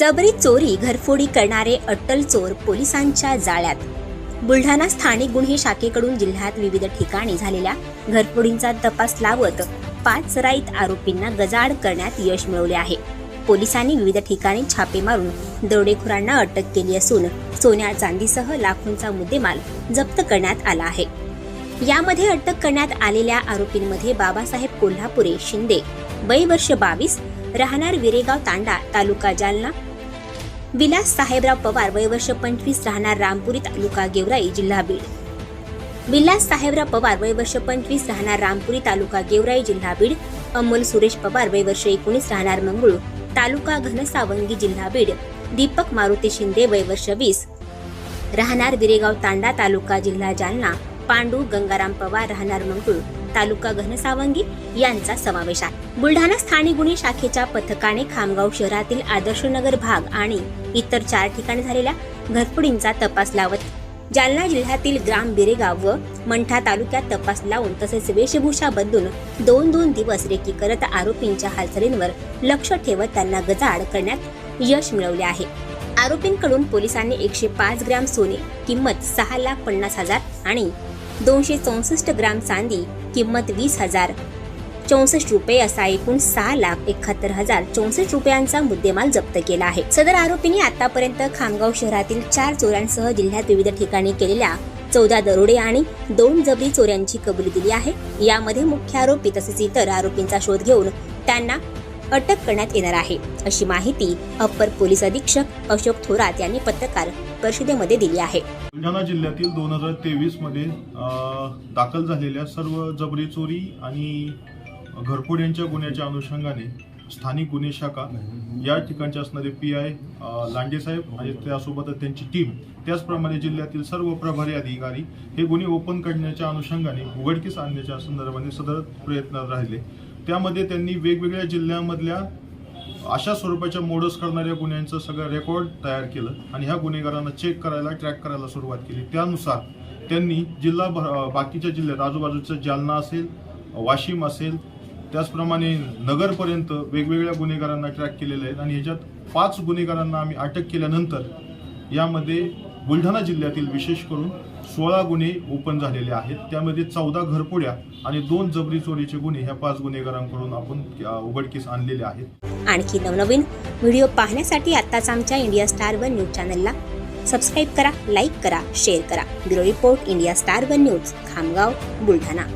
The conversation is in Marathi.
जबरी चोरी घरफोडी करणारे अट्टल चोर पोलिसांच्या जाळ्यात. बुलढाणा स्थानिक गुन्हे शाखेकडून जिल्ह्यात विविध ठिकाणी झालेल्या घरफोडींचा तपास लावत पाच सराईत आरोपींना गजाड करण्यात यश मिळवले आहे. पोलिसांनी विविध ठिकाणी छापे मारून दरोडेखोरांना अटक केली असून सोन्या चांदीसह लाखोंचा मुद्देमाल जप्त करण्यात आला आहे. यामध्ये अटक करण्यात आलेल्या आरोपींमध्ये बाबासाहेब कोल्हापुरे शिंदे वय वर्ष बावीस राहणार विरेगाव तांडा तालुका जालना विलास साहेबराव पवार वय वर्ष पंचवीस राहणार रामपुरी तालुका गेवराई जिल्हा बीड. विलास साहेबराव पवार वय वर्ष पंचवीस राहणार रामपुरी तालुका गेवराई जिल्हा बीड. अमोल सुरेश पवार वय वर्ष एकोणीस राहणार मंगळूर तालुका घनसावंगी जिल्हा बीड. दीपक मारुती शिंदे वय वर्ष वीस. राहणार विरेगाव तांडा तालुका जिल्हा जालना. पांडू गंगाराम पवार राहणार मंगळूर तालुका घनसावंगी यांचा समावेश आहे. बुलढाणा स्थानिक गुन्हे शाखेच्या पथकाने खामगाव शहरातील आदर्शनगर भाग आणि इतर चार ठिकाणी झालेल्या घरफुडींचा तपास लावत जालना जिल्ह्यातील ग्राम बिरेगाव व मंठा तालुक्यात तपास लावून तसेच वेशभूषा बदलून दोन दोन दिवस रेकी करत आरोपींच्या हालचालींवर लक्ष ठेवत त्यांना गजाआड करण्यात यश मिळवले आहे. आरोपींकडून पोलिसांनी एकशे पाच ग्रॅम सोने किंमत सहा लाख पन्नास हजार आणि दोनशे चौसष्ट ग्राम चांदी किंमत वीस हजार. चौसष्ट रुपये असा एकूण सहा लाख एकाहत्तर हजार चौसष्ट रुपयांचा मुद्देमाल जप्त केला आहे. सदर आरोपींनी आतापर्यंत खामगाव शहरातील चार चोरांसह जिल्ह्यात विविध ठिकाणी केलेल्या चौदा दरोडे आणि दोन जबरी चोऱ्यांची कबुली दिली आहे. यामध्ये मुख्य आरोपी तसेच इतर आरोपींचा शोध घेऊन त्यांना अटक करण्यात येणार आहे. अशी माहिती अप्पर पोलीस अधीक्षक अशोक थोरात यांनी पत्रकार परिषदेमध्ये दिली आहे. बुलढाणा जिल्ह्यातील दोन हजार तेवीसमध्ये दाखल झालेल्या सर्व जबरी चोरी आणि घरफोड यांच्या गुन्ह्याच्या अनुषंगाने स्थानिक गुन्हे शाखा या ठिकाणचे असणारे पी आय लांडेसाहेब आणि त्यासोबतच त्यांची टीम त्याचप्रमाणे जिल्ह्यातील सर्व प्रभारी अधिकारी हे गुन्हे ओपन करण्याच्या अनुषंगाने उघडकीस आणण्याच्या संदर्भाने सदर प्रयत्न राहिले. त्यामध्ये त्यांनी वेगवेगळ्या जिल्ह्यामधल्या अशा स्वरूपाच्या मोडस करणाऱ्या गुन्ह्यांचं सगळं रेकॉर्ड तयार केलं आणि ह्या गुन्हेगारांना चेक करायला ट्रॅक करायला सुरुवात केली. त्यानुसार त्यांनी जिल्हा बाकीच्या जिल्ह्यात आजूबाजूचं जालना असेल वाशिम असेल त्याचप्रमाणे नगरपर्यंत वेगवेगळ्या गुन्हेगारांना ट्रॅक केलेले आहेत आणि ह्याच्यात पाच गुन्हेगारांना आम्ही अटक केल्यानंतर यामध्ये बुलढाणा जिल्ह्यातील विशेष करून सोळा गुन्हे ओपन झालेले आहेत. त्यामध्ये चौदा घरपुड्या आणि दोन जबरी चोरीचे गुन्हे ह्या पाच गुन्हेगारांकडून आपण उघडकीस आणलेले आहेत. आणखी नवनवीन व्हिडिओ पाहण्यासाठी आत्ताच आमच्या इंडिया स्टार वन न्यूज चॅनलला सबस्क्राईब करा लाईक करा शेअर करा. Bureau report India Star One News Khamgaon Buldhana.